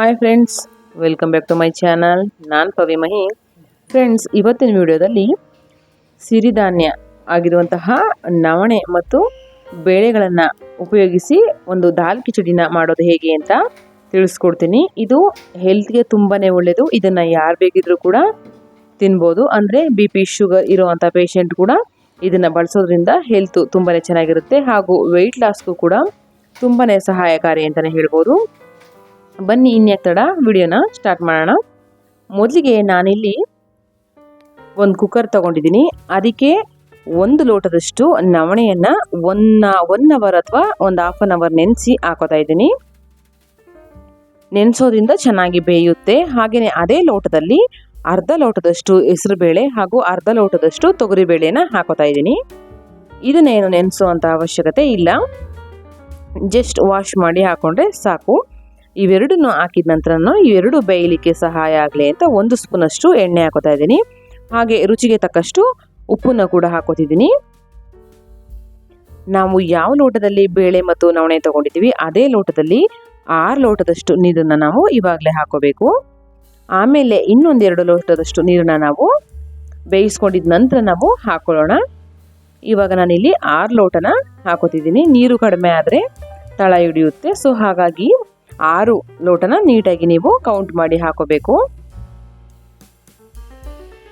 Hi friends welcome back to my channel ನಾನು ಪವಿ ಮಹಿ. Friends ಇವತ್ತಿನ ವಿಡಿಯೋದಲ್ಲಿ ಸಿರಿಧಾನ್ಯ ಆಗಿರುವಂತಹ ನವಣೆ ಮತ್ತು ಬೇಳೆಗಳನ್ನು ಉಪಯೋಗಿಸಿ ಒಂದು ದಾಲ್ ಕಿಚಡಿನ ಮಾಡೋದು ಹೇಗೆ ಅಂತ ತಿಳಿಸ್ಕೊಡ್ತೀನಿ. ಇದು ಹೆಲ್ತ್ಗೆ ತುಂಬಾ ಒಳ್ಳೆಯದು ಇದನ್ನು ಯಾರು ಬೇಕಿದ್ರೂ ಕೂಡ ತಿನ್ಬೋದು. ಅಂದರೆ ಬಿ ಪಿ ಶುಗರ್ ಇರೋವಂಥ ಪೇಷಂಟ್ ಕೂಡ ಇದನ್ನು ಬಳಸೋದ್ರಿಂದ ಹೆಲ್ತು ತುಂಬಾ ಚೆನ್ನಾಗಿರುತ್ತೆ. ಹಾಗೂ ವೆಯ್ಟ್ ಲಾಸ್ಗೂ ಕೂಡ ತುಂಬಾ ಸಹಾಯಕಾರಿ ಅಂತಲೇ ಹೇಳ್ಬೋದು. ಬನ್ನಿ ಇನ್ಯಾಕ್ ತಡ ವಿಡಿಯೋನ ಸ್ಟಾರ್ಟ್ ಮಾಡೋಣ. ಮೊದಲಿಗೆ ನಾನಿಲ್ಲಿ ಒಂದು ಕುಕ್ಕರ್ ತಗೊಂಡಿದ್ದೀನಿ. ಅದಕ್ಕೆ ಒಂದು ಲೋಟದಷ್ಟು ನವಣೆಯನ್ನು ಒನ್ ಒನ್ ಅವರ್ ಅಥವಾ ಒಂದು ಹಾಫ್ ಅನ್ ಅವರ್ ನೆನೆಸಿ ಹಾಕೋತಾ ಇದ್ದೀನಿ. ನೆನೆಸೋದ್ರಿಂದ ಚೆನ್ನಾಗಿ ಬೇಯುತ್ತೆ. ಹಾಗೆಯೇ ಅದೇ ಲೋಟದಲ್ಲಿ ಅರ್ಧ ಲೋಟದಷ್ಟು ಹೆಸರುಬೇಳೆ ಹಾಗೂ ಅರ್ಧ ಲೋಟದಷ್ಟು ತೊಗರಿಬೇಳೆನ ಹಾಕೋತಾ ಇದ್ದೀನಿ. ಇದನ್ನೇನು ನೆನೆಸುವಂಥ ಅವಶ್ಯಕತೆ ಇಲ್ಲ. ಜಸ್ಟ್ ವಾಶ್ ಮಾಡಿ ಹಾಕೊಂಡ್ರೆ ಸಾಕು. ಇವೆರಡನ್ನು ಹಾಕಿದ ನಂತರ ಇವೆರಡು ಬೇಯಲಿಕ್ಕೆ ಸಹಾಯ ಆಗಲಿ ಅಂತ ಒಂದು ಸ್ಪೂನಷ್ಟು ಎಣ್ಣೆ ಹಾಕೋತಾ ಇದ್ದೀನಿ. ಹಾಗೆ ರುಚಿಗೆ ತಕ್ಕಷ್ಟು ಉಪ್ಪನ್ನು ಕೂಡ ಹಾಕೋತಿದ್ದೀನಿ. ನಾವು ಯಾವ ಲೋಟದಲ್ಲಿ ಬೇಳೆ ಮತ್ತು ನವಣೆ ತಗೊಂಡಿದ್ದೀವಿ, ಅದೇ ಲೋಟದಲ್ಲಿ ಆರು ಲೋಟದಷ್ಟು ನೀರನ್ನು ನಾವು ಇವಾಗಲೇ ಹಾಕೋಬೇಕು. ಆಮೇಲೆ ಇನ್ನೊಂದೆರಡು ಲೋಟದಷ್ಟು ನೀರನ್ನ ನಾವು ಬೇಯಿಸ್ಕೊಂಡಿದ ನಂತರ ನಾವು ಹಾಕೊಳ್ಳೋಣ. ಇವಾಗ ನಾನಿಲ್ಲಿ ಆರು ಲೋಟನ ಹಾಕೋತಿದ್ದೀನಿ. ನೀರು ಕಡಿಮೆ ಆದರೆ ತಳ ಹಿಡಿಯುತ್ತೆ. ಸೊ ಹಾಗಾಗಿ ಆರು ಲೋಟನ ನೀಟಾಗಿ ನೀವು ಕೌಂಟ್ ಮಾಡಿ ಹಾಕೋಬೇಕು.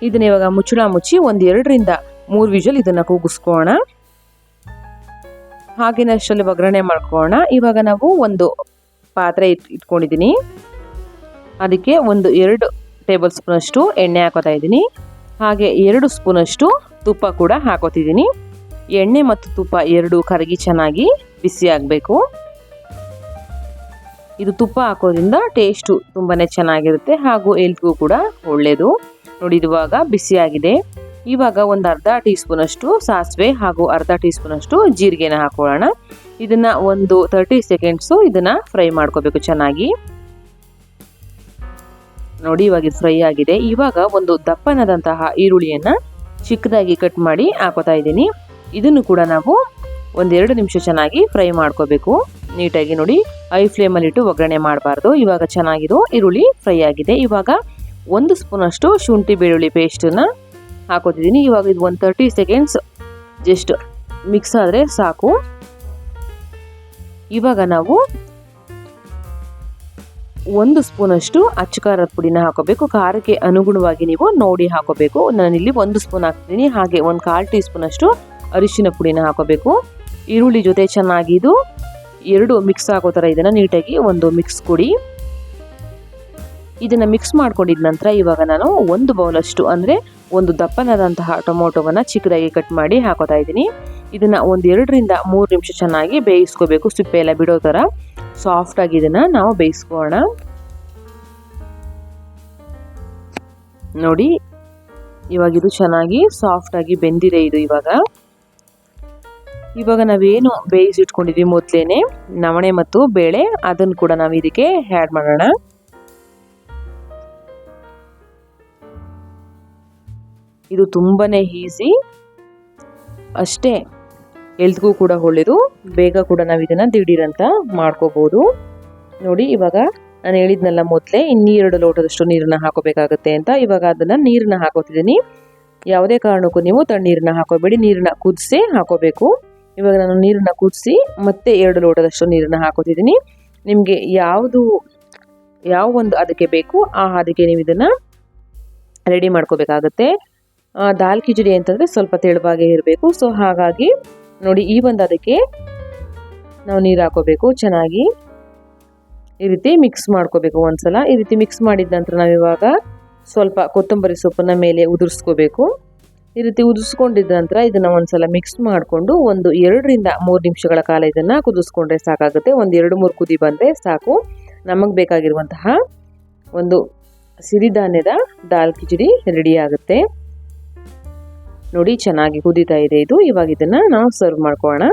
ಇದನ್ನ ಇವಾಗ ಮುಚ್ಚಳ ಮುಚ್ಚಿ ಒಂದು ಎರಡರಿಂದ ಮೂರು ವಿಜಲ್ ಇದನ್ನು ಕೂಗಿಸ್ಕೋಣ. ಹಾಗೇನೆ ಅಷ್ಟರಲ್ಲಿ ಒಗ್ಗರಣೆ ಮಾಡ್ಕೋಣ. ಇವಾಗ ನಾವು ಒಂದು ಪಾತ್ರೆ ಇಟ್ ಇಟ್ಕೊಂಡಿದ್ದೀನಿ ಅದಕ್ಕೆ ಒಂದು ಎರಡು ಟೇಬಲ್ ಸ್ಪೂನಷ್ಟು ಎಣ್ಣೆ ಹಾಕೋತಾ ಇದ್ದೀನಿ. ಹಾಗೆ ಎರಡು ಸ್ಪೂನಷ್ಟು ತುಪ್ಪ ಕೂಡ ಹಾಕೋತಿದ್ದೀನಿ. ಎಣ್ಣೆ ಮತ್ತು ತುಪ್ಪ ಎರಡು ಕರಗಿ ಚೆನ್ನಾಗಿ ಬಿಸಿ ಆಗಬೇಕು. ಇದು ತುಪ್ಪ ಹಾಕೋದ್ರಿಂದ ಟೇಸ್ಟು ತುಂಬಾ ಚೆನ್ನಾಗಿರುತ್ತೆ ಹಾಗೂ ಹೆಲ್ತ್ಗೂ ಕೂಡ ಒಳ್ಳೆಯದು ನೋಡಿ ಇದುವಾಗ ಬಿಸಿಯಾಗಿದೆ ಇವಾಗ ಒಂದು ಅರ್ಧ ಟೀ ಸ್ಪೂನಷ್ಟು ಸಾಸಿವೆ ಹಾಗೂ ಅರ್ಧ ಟೀ ಸ್ಪೂನಷ್ಟು ಜೀರಿಗೆನ ಹಾಕೊಳ್ಳೋಣ. ಇದನ್ನು ಒಂದು ತರ್ಟಿ ಸೆಕೆಂಡ್ಸು ಇದನ್ನು ಫ್ರೈ ಮಾಡ್ಕೋಬೇಕು ಚೆನ್ನಾಗಿ. ನೋಡಿ, ಇವಾಗ ಇದು ಫ್ರೈ ಆಗಿದೆ. ಇವಾಗ ಒಂದು ದಪ್ಪನಾದಂತಹ ಈರುಳ್ಳಿಯನ್ನು ಚಿಕ್ಕದಾಗಿ ಕಟ್ ಮಾಡಿ ಹಾಕೋತಾ ಇದ್ದೀನಿ. ಇದನ್ನು ಕೂಡ ನಾವು ಒಂದೆರಡು ನಿಮಿಷ ಚೆನ್ನಾಗಿ ಫ್ರೈ ಮಾಡ್ಕೋಬೇಕು. ನೀಟಾಗಿ ನೋಡಿ ಐ ಫ್ಲೇಮಲ್ಲಿಟ್ಟು ಒಗ್ಗರಣೆ ಮಾಡಬಾರ್ದು. ಇವಾಗ ಚೆನ್ನಾಗಿರೋ ಈರುಳ್ಳಿ ಫ್ರೈ ಆಗಿದೆ. ಇವಾಗ ಒಂದು ಸ್ಪೂನಷ್ಟು ಶುಂಠಿ ಬೆಳ್ಳುಳ್ಳಿ ಪೇಸ್ಟನ್ನು ಹಾಕೋತಿದ್ದೀನಿ. ಇವಾಗ ಇದು ಒಂದು ತರ್ಟಿ ಸೆಕೆಂಡ್ಸ್ ಜಸ್ಟ್ ಮಿಕ್ಸ್ ಆದರೆ ಸಾಕು. ಇವಾಗ ನಾವು ಒಂದು ಸ್ಪೂನಷ್ಟು ಅಚ್ಚ ಖಾರದ ಪುಡಿನ ಹಾಕೋಬೇಕು. ಖಾರಕ್ಕೆ ಅನುಗುಣವಾಗಿ ನೀವು ನೋಡಿ ಹಾಕೋಬೇಕು. ನಾನಿಲ್ಲಿ ಒಂದು ಸ್ಪೂನ್ ಹಾಕ್ತೀನಿ. ಹಾಗೆ ಒಂದು ಕಾಲು ಟೀ ಸ್ಪೂನಷ್ಟು ಅರಿಶಿನ ಪುಡಿನ ಹಾಕೋಬೇಕು. ಈರುಳ್ಳಿ ಜೊತೆ ಚೆನ್ನಾಗಿ ಇದು ಎರಡು ಮಿಕ್ಸ್ ಆಗೋ ಥರ ಇದನ್ನು ನೀಟಾಗಿ ಒಂದು ಮಿಕ್ಸ್ ಕೊಡಿ. ಇದನ್ನು ಮಿಕ್ಸ್ ಮಾಡ್ಕೊಂಡಿದ ನಂತರ ಇವಾಗ ನಾನು ಒಂದು ಬೌಲಷ್ಟು ಅಂದರೆ ಒಂದು ದಪ್ಪನಾದಂತಹ ಟೊಮೊಟೊವನ್ನು ಚಿಕ್ಕದಾಗಿ ಕಟ್ ಮಾಡಿ ಹಾಕೋತಾ ಇದ್ದೀನಿ. ಇದನ್ನು ಒಂದು ಎರಡರಿಂದ ಮೂರು ನಿಮಿಷ ಚೆನ್ನಾಗಿ ಬೇಯಿಸ್ಕೋಬೇಕು. ಸಿಪ್ಪೆ ಎಲ್ಲ ಬಿಡೋ ಥರ ಸಾಫ್ಟಾಗಿ ಇದನ್ನು ನಾವು ಬೇಯಿಸ್ಕೋಣ ನೋಡಿ, ಇವಾಗ ಇದು ಚೆನ್ನಾಗಿ ಸಾಫ್ಟಾಗಿ ಬೆಂದಿದೆ ಇದು ಇವಾಗ. ಇವಾಗ ನಾವೇನು ಬೇಯಿಸಿಟ್ಕೊಂಡಿದ್ವಿ ಮೊದಲೇನೆ, ನವಣೆ ಮತ್ತು ಬೇಳೆ, ಅದನ್ನು ಕೂಡ ನಾವು ಇದಕ್ಕೆ ಆ್ಯಡ್ ಮಾಡೋಣ. ಇದು ತುಂಬಾ ಈಸಿ ಅಷ್ಟೇ ಹೆಲ್ತ್ಗೂ ಕೂಡ ಒಳ್ಳೆಯದು ಬೇಗ ಕೂಡ ನಾವು ಇದನ್ನು ದಿಢೀರಂತ ಮಾಡ್ಕೋಬೋದು. ನೋಡಿ, ಇವಾಗ ನಾನು ಹೇಳಿದ್ನಲ್ಲ ಮೊದಲೇ ಇನ್ನೆರಡು ಲೋಟದಷ್ಟು ನೀರನ್ನ ಹಾಕೋಬೇಕಾಗುತ್ತೆ ಅಂತ. ಇವಾಗ ಅದನ್ನು ನೀರನ್ನ ಹಾಕೋತಿದ್ದೀನಿ. ಯಾವುದೇ ಕಾರಣಕ್ಕೂ ನೀವು ತಣ್ಣೀರನ್ನ ಹಾಕೋಬೇಡಿ, ನೀರನ್ನ ಕುದಿಸಿ ಹಾಕೋಬೇಕು. ಇವಾಗ ನಾನು ನೀರನ್ನು ಕುದಿಸಿ ಮತ್ತೆ ಎರಡು ಲೋಟದಷ್ಟು ನೀರನ್ನು ಹಾಕೋತಿದ್ದೀನಿ. ನಿಮಗೆ ಯಾವುದು, ಯಾವ ಒಂದು ಅದಕ್ಕೆ ಬೇಕು, ಆ ಅದಕ್ಕೆ ನೀವು ಇದನ್ನು ರೆಡಿ ಮಾಡ್ಕೋಬೇಕಾಗತ್ತೆ. ದಾಲ್ ಕಿಚಡಿ ಅಂತಂದರೆ ಸ್ವಲ್ಪ ತೆಳುವಾಗೆ ಇರಬೇಕು. ಸೊ ಹಾಗಾಗಿ ನೋಡಿ, ಈ ಒಂದು ಅದಕ್ಕೆ ನಾವು ನೀರು ಹಾಕೋಬೇಕು. ಚೆನ್ನಾಗಿ ಈ ರೀತಿ ಮಿಕ್ಸ್ ಮಾಡ್ಕೋಬೇಕು ಒಂದ್ಸಲ. ಈ ರೀತಿ ಮಿಕ್ಸ್ ಮಾಡಿದ ನಂತರ ನಾವು ಇವಾಗ ಸ್ವಲ್ಪ ಕೊತ್ತಂಬರಿ ಸೊಪ್ಪನ್ನ ಮೇಲೆ ಉದುರಿಸ್ಕೋಬೇಕು. ಈ ರೀತಿ ಉದಿಸ್ಕೊಂಡಿದ್ದ ನಂತರ ಇದನ್ನು ಒಂದ್ಸಲ ಮಿಕ್ಸ್ ಮಾಡಿಕೊಂಡು ಒಂದು ಎರಡರಿಂದ ಮೂರು ನಿಮಿಷಗಳ ಕಾಲ ಇದನ್ನು ಕುದಿಸ್ಕೊಂಡ್ರೆ ಸಾಕಾಗುತ್ತೆ. ಒಂದು ಎರಡು ಮೂರು ಕುದಿ ಬಂದರೆ ಸಾಕು. ನಮಗೆ ಬೇಕಾಗಿರುವಂತಹ ಒಂದು ಸಿರಿಧಾನ್ಯದ ದಾಲ್ ಕಿಚಡಿ ರೆಡಿ ಆಗುತ್ತೆ. ನೋಡಿ ಚೆನ್ನಾಗಿ ಕುದೀತಾ ಇದೆ ಇದು. ಇವಾಗ ಇದನ್ನು ನಾವು ಸರ್ವ್ ಮಾಡ್ಕೊಳ್ಳೋಣ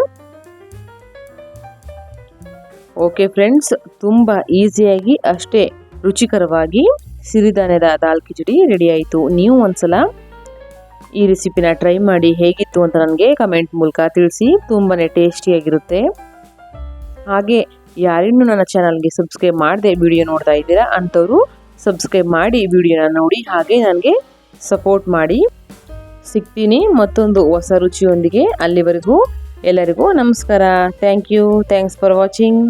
ಓಕೆ ಫ್ರೆಂಡ್ಸ್ ತುಂಬ ಈಸಿಯಾಗಿ ಅಷ್ಟೇ ರುಚಿಕರವಾಗಿ ಸಿರಿಧಾನ್ಯದ ದಾಲ್ ಕಿಚಡಿ ರೆಡಿ ಆಯಿತು. ನೀವು ಒಂದ್ಸಲ ಈ ರೆಸಿಪಿನ ಟ್ರೈ ಮಾಡಿ ಹೇಗಿತ್ತು ಅಂತ ನನಗೆ ಕಮೆಂಟ್ ಮೂಲಕ ತಿಳಿಸಿ. ತುಂಬಾ ಟೇಸ್ಟಿಯಾಗಿರುತ್ತೆ. ಹಾಗೆ ಯಾರಿನ್ನೂ ನನ್ನ ಚಾನಲ್ಗೆ ಸಬ್ಸ್ಕ್ರೈಬ್ ಮಾಡದೆ ವಿಡಿಯೋ ನೋಡ್ತಾ ಇದ್ದೀರಾ ಅಂಥವರು ಸಬ್ಸ್ಕ್ರೈಬ್ ಮಾಡಿ ವಿಡಿಯೋನ ನೋಡಿ. ಹಾಗೆ ನನಗೆ ಸಪೋರ್ಟ್ ಮಾಡಿ. ಸಿಗ್ತೀನಿ ಮತ್ತೊಂದು ಹೊಸ ರುಚಿಯೊಂದಿಗೆ ಅಲ್ಲಿವರೆಗೂ ಎಲ್ಲರಿಗೂ ನಮಸ್ಕಾರ. Thank you. Thanks for watching.